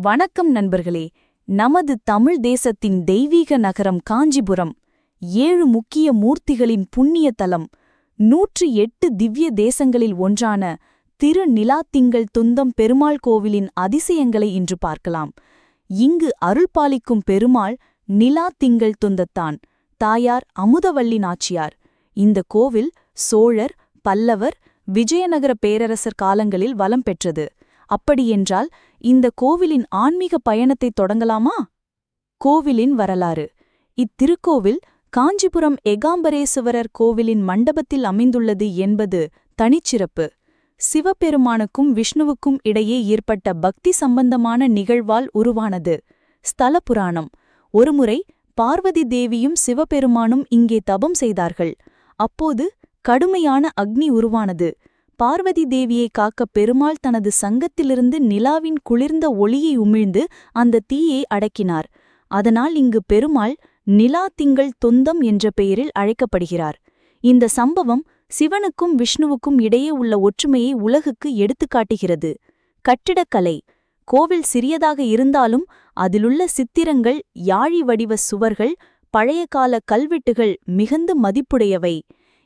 வணக்கம் நண்பர்களே. நமது தமிழ் தேசத்தின் தெய்வீக நகரம் காஞ்சிபுரம். ஏழு முக்கிய மூர்த்திகளின் புண்ணிய தலம் நூற்று எட்டு திவ்ய தேசங்களில் ஒன்றான திரு நிலாத்திங்கள் துந்தம் பெருமாள் கோவிலின் அதிசயங்களை இன்று பார்க்கலாம். இங்கு அருள்பாலிக்கும் பெருமாள் நிலா திங்கள் துந்தத்தான். தாயார் அமுதவள்ளி நாச்சியார். இந்த கோவில் சோழர் பல்லவர் விஜயநகர பேரரசர் காலங்களில் வலம் பெற்றது. அப்படியென்றால் இந்த கோவிலின் ஆன்மீக பயணத்தை தொடங்கலாமா? கோவிலின் வரலாறு. இத்திருக்கோவில் காஞ்சிபுரம் எகாம்பரேசுவரர் கோவிலின் மண்டபத்தில் அமைந்துள்ளது என்பது தனிச்சிறப்பு. சிவபெருமானுக்கும் விஷ்ணுவுக்கும் இடையே ஏற்பட்ட பக்தி சம்பந்தமான நிகழ்வால் உருவானது. ஸ்தல புராணம். ஒருமுறை பார்வதி தேவியும் சிவபெருமானும் இங்கே தபம் செய்தார்கள். அப்போது கடுமையான அக்னி உருவானது. பார்வதி தேவியை காக்க பெருமாள் தனது சங்கத்திலிருந்து நிலாவின் குளிர்ந்த ஒளியை உமிழ்ந்து அந்த தீயை அடக்கினார். அதனால் இங்கு பெருமாள் நிலா திங்கள் தொந்தம் என்ற பெயரில் அழைக்கப்படுகிறார். இந்த சம்பவம் சிவனுக்கும் விஷ்ணுவுக்கும் இடையே உள்ள ஒற்றுமையை உலகுக்கு எடுத்துக்காட்டுகிறது கட்டிடக்கலை கோவில் சிறியதாக இருந்தாலும் அதிலுள்ள சித்திரங்கள் யாழி வடிவ சுவர்கள் பழைய கால கல்வெட்டுகள் மிகுந்த மதிப்புடையவை.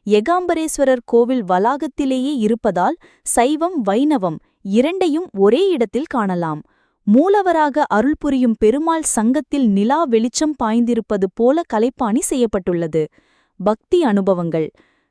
எகாம்பரேஸ்வரர் கோவில் வளாகத்திலேயே இருப்பதால் சைவம் வைணவம் இரண்டையும் ஒரே இடத்தில் காணலாம். மூலவராக அருள் புரியும் பெருமாள் சங்கத்தில் நிலா வெளிச்சம் பாய்ந்திருப்பது போல கலைப்பாணி செய்யப்பட்டுள்ளது. பக்தி அனுபவங்கள்.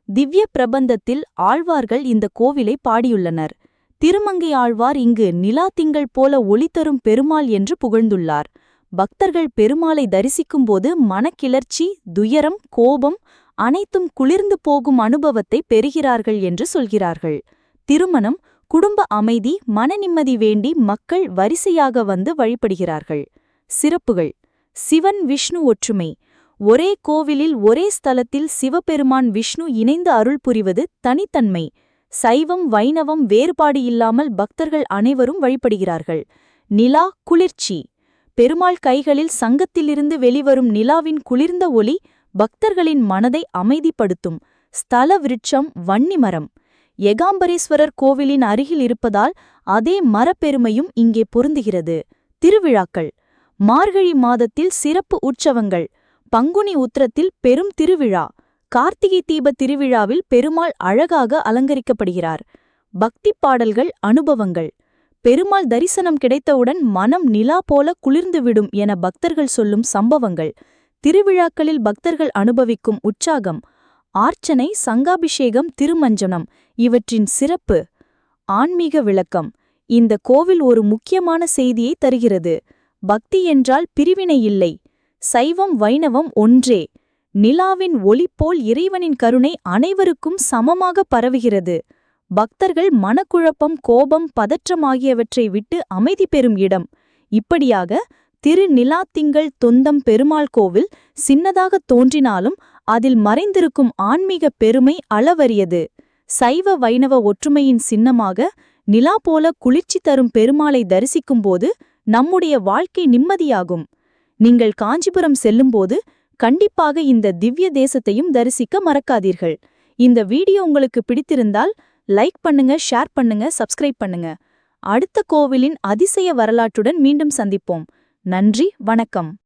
திவ்ய பிரபந்தத்தில் ஆழ்வார்கள் இந்த கோவிலை பாடியுள்ளனர். திருமங்கை ஆழ்வார் இங்கு நிலா திங்கள் போல ஒளி தரும் பெருமாள் என்று புகழ்ந்துள்ளார். பக்தர்கள் பெருமாளை தரிசிக்கும்போது மனக்கிளர்ச்சி துயரம் கோபம் அனைத்தும் குளிர்ந்து போகும் அனுபவத்தை பெறுகிறார்கள் என்று சொல்கிறார்கள். திருமணம் குடும்ப அமைதி மனநிம்மதி வேண்டி மக்கள் வரிசையாக வந்து வழிபடுகிறார்கள். சிறப்புகள். சிவன் விஷ்ணு ஒற்றுமை. ஒரே கோவிலில் ஒரே ஸ்தலத்தில் சிவபெருமான் விஷ்ணு இணைந்து அருள் புரிவது தனித்தன்மை. சைவம் வைணவம் வேறுபாடு இல்லாமல் பக்தர்கள் அனைவரும் வழிபடுகிறார்கள். நிலா குளிர்ச்சி. பெருமாள் கைகளில் சங்கத்திலிருந்து வெளிவரும் நிலாவின் குளிர்ந்த ஒளி பக்தர்களின் மனதை அமைதிப்படுத்தும் ஸ்தல விருட்சம் வன்னிமரம். எகாம்பரேஸ்வரர் கோவிலின் அருகில் இருப்பதால் அதே மரப்பெருமையும் இங்கே பொருந்துகிறது. திருவிழாக்கள். மார்கழி மாதத்தில் சிறப்பு உற்சவங்கள். பங்குனி உத்திரத்தில் பெரும் திருவிழா. கார்த்திகை தீப திருவிழாவில் பெருமாள் அழகாக அலங்கரிக்கப்படுகிறார். பக்தி பாடல்கள் அனுபவங்கள். பெருமாள் தரிசனம் கிடைத்தவுடன் மனம் நிலா போல குளிர்ந்துவிடும் என பக்தர்கள் சொல்லும் சம்பவங்கள். திருவிழாக்களில் பக்தர்கள் அனுபவிக்கும் உற்சாகம் ஆர்ச்சனை சங்காபிஷேகம் திருமஞ்சனம் இவற்றின் சிறப்பு ஆன்மீக விளக்கம். இந்த கோவில் ஒரு முக்கியமான செய்தியை தருகிறது. பக்தி என்றால் பிரிவினை இல்லை சைவம் வைணவம் ஒன்றே. நிலாவின் ஒளி போல் இறைவனின் கருணை அனைவருக்கும் சமமாக பரவுகிறது. பக்தர்கள் மனக்குழப்பம் கோபம் பதற்றம் ஆகியவற்றை விட்டு அமைதி பெறும் இடம். இப்படியாக திரு நிலாத்திங்கள் தொந்தம் பெருமாள் கோவில் சின்னதாக தோன்றினாலும் அதில் மறைந்திருக்கும் ஆன்மீக பெருமை அளவரியது சைவ வைணவ ஒற்றுமையின் சின்னமாக நிலா போல குளிர்ச்சி தரும் பெருமாளை தரிசிக்கும்போது நம்முடைய வாழ்க்கை நிம்மதியாகும். நீங்கள் காஞ்சிபுரம் செல்லும்போது கண்டிப்பாக இந்த திவ்ய தேசத்தையும் தரிசிக்க மறக்காதீர்கள். இந்த வீடியோ உங்களுக்கு பிடித்திருந்தால் லைக் பண்ணுங்க ஷேர் பண்ணுங்க சப்ஸ்கிரைப் பண்ணுங்க. அடுத்த கோவிலின் அதிசய வரலாற்றுடன் மீண்டும் சந்திப்போம். நன்றி வணக்கம்.